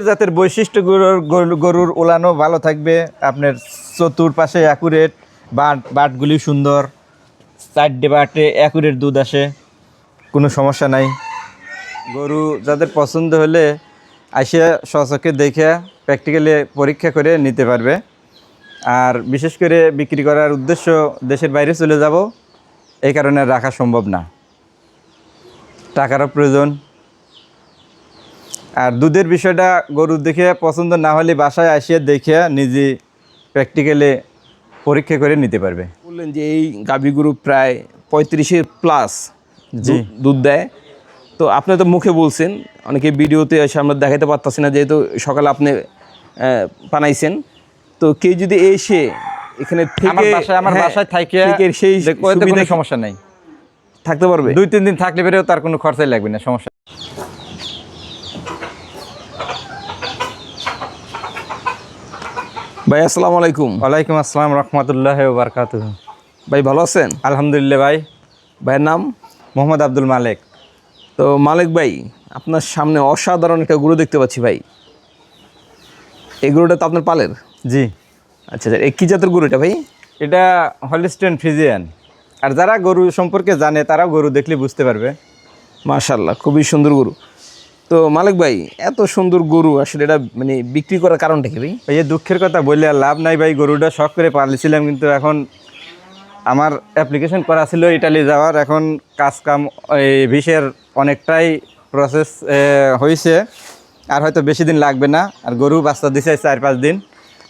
জাতের বৈশিষ্ট্য গরুর গরু- গরুর ওলানো ভালো থাকবে। আপনার চতুর্পাশে অ্যাকুরেট বাট বাটগুলি সুন্দর চারটে বাটে অ্যাকুরেট দুধ আসে, কোনো সমস্যা নাই। গরু যাদের পছন্দ হলে আসে সচকে দেখে প্র্যাকটিক্যালি পরীক্ষা করে নিতে পারবে। আর বিশেষ করে বিক্রি করার উদ্দেশ্য, দেশের বাইরে চলে যাব, এই কারণে রাখা সম্ভব না। টাকারও প্রয়োজন আর দুধের বিষয়টা গরু দেখে পছন্দ না হলে বাসায় আসিয়ে দেখে নিজে প্র্যাকটিক্যালি পরীক্ষা করে নিতে পারবে। বললেন যে এই গাভী গরু প্রায় পঁয়ত্রিশের প্লাস জি। দুধ দেয়। তো আপনি তো মুখে বলছেন অনেকে ভিডিওতে এসে আমরা দেখাতে পারতাছি না যেহেতু সকালে আপনি বানাইছেন। তো কেউ যদি এসে এখানে থেকে আমার বাসায় আমার হ্যাঁ, থাকে সেই সমস্যা নাই। থাকতে পারবে? দুই তিন দিন থাকলে পেরেও তার কোনো খরচাই লাগবে না সমস্যা ভাই আসসালামু আলাইকুম। ওয়ালাইকুম আসসালাম রহমতুল্লাহ বারকাত ভাই ভালো আছেন? আলহামদুলিল্লাহ ভাই। ভাইয়ের নাম? মোহাম্মদ আব্দুল মালেক। তো মালিক ভাই আপনার সামনে অসাধারণ একটা গরু দেখতে পাচ্ছি ভাই। এই গরুটা তো আপনার পালের? জি। আচ্ছা আচ্ছা এই কী জাতের গরু এটা ভাই? এটা হলিস্টেন ফিজিয়ান আর যারা গরু সম্পর্কে জানে তারাও গরু দেখলে বুঝতে পারবে। মাশাল্লাহ খুবই সুন্দর গরু। তো মালিক ভাই এত সুন্দর গরু আসলে এটা মানে বিক্রি করার কারণটা কি ভাই? এই যে দুঃখের কথা বললে আর লাভ নাই ভাই গরুটা শখ করে পালিয়েছিলাম কিন্তু এখন আমার অ্যাপ্লিকেশন করা ছিল ইটালি যাওয়ার এখন কাজ কাম এই ভিসের অনেকটাই প্রসেস হয়েছে আর হয়তো বেশি দিন লাগবে না আর গরু বাচ্চা দিছে চার পাঁচ দিন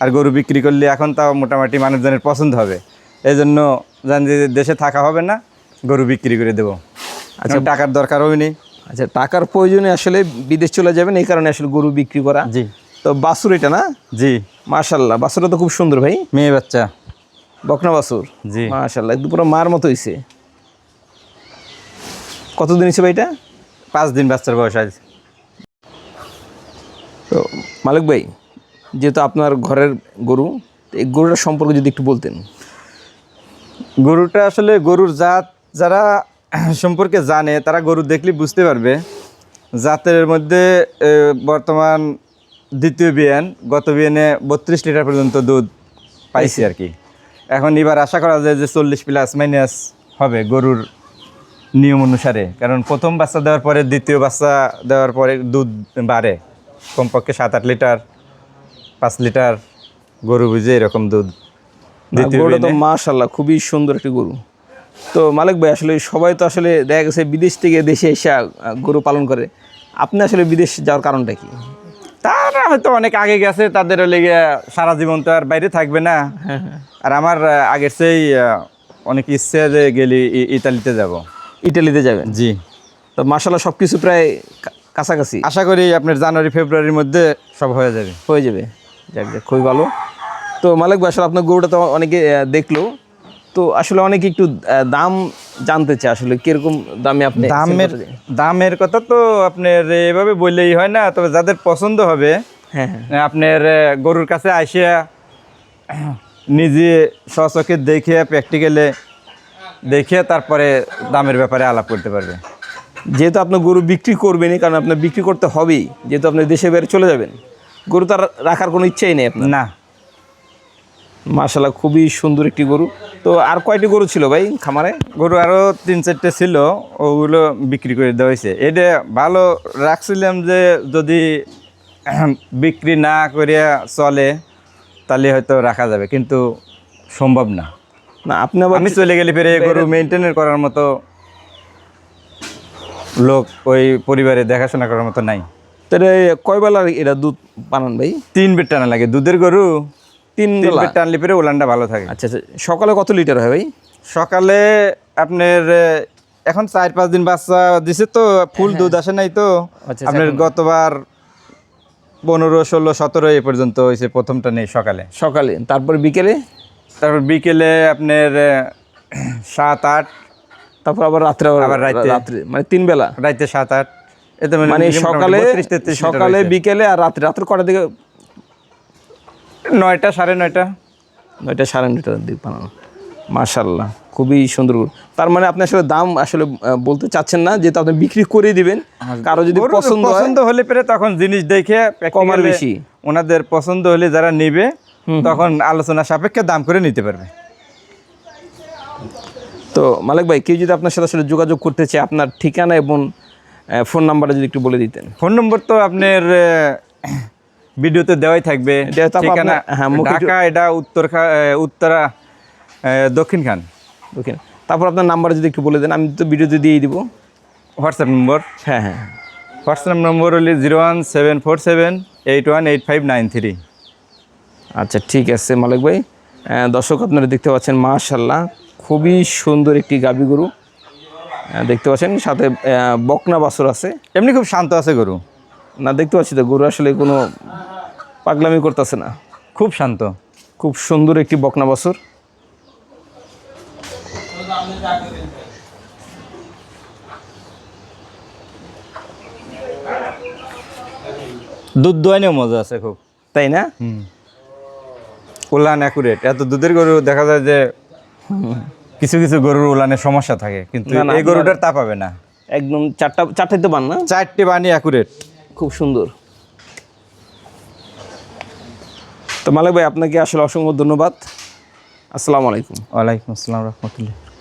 আর গরু বিক্রি করলে এখন তাও মোটামুটি মানুষজনের পছন্দ হবে। এই জন্য জান যে দেশে থাকা হবে না গরু বিক্রি করে দেবো। আচ্ছা। টাকার দরকারও নেই। আচ্ছা টাকার প্রয়োজনে আসলে বিদেশ চলে যাবেন এই কারণে আসলে গরু বিক্রি করা। জি। তো বাছুর এটা না? জি। মাশাল্লাহ বাছুরটা তো খুব সুন্দর ভাই। মেয়ে বাচ্চা। বকনা বাছুর? জি। মাশাল্লাহ একদম পুরো মার মতো হয়েছে কতদিন হয়েছে ভাই এটা? পাঁচ দিন বাচ্চার বয়স আজ। তো মালিক ভাই যেহেতু আপনার ঘরের গরু এই গরুটার সম্পর্কে যদি একটু বলতেন। গরুটা আসলে গরুর জাত যারা সম্পর্কে জানে তারা গরু দেখলে বুঝতে পারবে। জাতের মধ্যে বর্তমান দ্বিতীয় বিয়ান গত বিয়ানে বত্রিশ লিটার পর্যন্ত দুধ পাইছি আর কি এখন এবার আশা করা যায় যে চল্লিশ প্লাস মাইনাস হবে গরুর নিয়ম অনুসারে। কারণ প্রথম বাচ্চা দেওয়ার পরে দ্বিতীয় বাচ্চা দেওয়ার পরে দুধ বাড়ে। কমপক্ষে সাত আট লিটার পাঁচ লিটার গরু বুঝে এরকম দুধ দ্বিতীয় মাশাল্লাহ খুবই সুন্দর একটি গরু। তো মালিক ভাই আসলে সবাই তো আসলে দেখা গেছে বিদেশ থেকে দেশে এসে গরু পালন করে। আপনি আসলে বিদেশ যাওয়ার কারণটা কি? তারা হয়তো অনেক আগে গেছে তাদের লেগে সারা জীবন তো আর বাইরে থাকবে না। আর আমার আগের সেই অনেক ইচ্ছে যে গেলি ইতালিতে যাব। ইটালিতে যাবেন? জি। তো মাশাল্লাহ সব কিছু প্রায় কাছাকাছি। আশা করি আপনার জানুয়ারি ফেব্রুয়ারির মধ্যে সব হয়ে যাবে। হয়ে যাবে। যাক যাক খুবই ভালো। তো মালিক ভাই আসলে আপনার গরুটা তো অনেকে দেখল। তো আসলে অনেকে একটু দাম জানতে চায় আসলে কীরকম দামে আপনি দামের দামের কথা তো আপনার এভাবে বললেই হয় না তবে যাদের পছন্দ হবে হ্যাঁ হ্যাঁ। আপনার গরুর কাছে আসিয়া নিজে স্বচকে দেখে প্র্যাকটিক্যালে দেখে তারপরে দামের ব্যাপারে আলাপ করতে পারবে। যেহেতু আপনি গরু বিক্রি করবেনই কারণ আপনার বিক্রি করতে হবেই যেহেতু আপনি দেশে বের চলে যাবেন গরু তার রাখার কোনো ইচ্ছাই নেই আপনার। না। মাশাল্লাহ খুবই সুন্দর একটি গরু। তো আর কয়টি গরু ছিল ভাই খামারে? গরু আরও তিন চারটে ছিল ওগুলো বিক্রি করে দেওয়া হয়েছে। এটা ভালো রাখছিলাম যে যদি বিক্রি না করিয়া চলে তাহলে হয়তো রাখা যাবে কিন্তু সম্ভব না। না আপনি আমি চলে গেলে ফেরে গরু মেনটেন করার মতো লোক ওই পরিবারে দেখাশোনা করার মতো নাই। তাহলে কয় বেলা এটা দুধ পানান ভাই? তিন বেড টানা লাগে দুধের গরু তিন বেড টানলে ওলানটা ভালো থাকে। আচ্ছা আচ্ছা সকালে কত লিটার হয় ভাই? সকালে আপনার এখন চার পাঁচ দিন বাচ্চা দিছে তো ফুল দুধ আসে নাই তো। আচ্ছা, আপনার গতবার পনেরো ষোলো সতেরো এ পর্যন্ত হয়েছে প্রথমটা নেই সকালে। সকালে তারপর বিকেলে? তারপর বিকেলে আপনার সাত আট। তারপর আবার রাত্রে আবার রাতে। রাত্রে মানে তিন বেলা? রাইতে সাত আট। এতে মানে সকালে 32, 33 লিটার সকালে বিকেলে আর রাত্রে রাত্রে কটার দিকে নয়টা সাড়ে নয়টা। নয়টা সাড়ে নয়টার দিকে বানানো। মাশাল্লাহ খুবই সুন্দর। তার মানে আপনি আসলে দাম আসলে বলতে চাচ্ছেন না যেহেতু আপনি বিক্রি করে দিবেন। কারও যদি পছন্দ পছন্দ হলে পরে তখন জিনিস দেখে কম আর practically বেশি। ওনাদের পছন্দ হলে যারা নেবে তখন আলোচনা সাপেক্ষে দাম করে নিতে পারবে। তো মালিক ভাই কেউ যদি আপনার সাথে আসলে যোগাযোগ করতে চায় আপনার ঠিকানা এবং ফোন নাম্বারটা যদি একটু বলে দিতেন। ফোন নম্বর তো আপনার ভিডিওতে দেওয়াই থাকবে। ঠিকানা হ্যাঁ, ঢাকা এটা উত্তর উত্তরা দক্ষিণ খান। ওকে তারপর আপনার নাম্বার যদি একটু বলে দেন আমি তো ভিডিওতে দিয়েই দিব। WhatsApp number? হ্যাঁ হ্যাঁ। হোয়াটসঅ্যাপ নম্বর হলে zero one seven four seven eight one eight five nine three. আচ্ছা ঠিক আছে মালিক ভাই। দর্শক আপনারা দেখতে পাচ্ছেন মাশাল্লাহ খুবই সুন্দর একটি গাবি গরু। দেখতে পাচ্ছেন সাথে বকনা বাছুর আছে। এমনি খুব শান্ত আছে গরু। না দেখতে পাচ্ছি তো গরু আসলে কোনো পাগলামি করতেছে না। খুব শান্ত। খুব সুন্দর একটি বকনা বাছুর। দুধ দোয়ানেও মজা আছে খুব। তাই না? উলান অ্যাকুরেট এত দুধের গরু দেখা যায় যে কিছু কিছু গরুর উলানের সমস্যা থাকে কিন্তু এই গরুটার তা পাবে না। একদম চারটা চারটাই তো পান না? চারটে বানি অ্যাকুরেট খুব সুন্দর। তো মালিক ভাই আপনাকে আসলে অসংখ্য ধন্যবাদ। আসসালামু আলাইকুম। ওয়ালাইকুম আসসালাম রহমতুল্লাহ।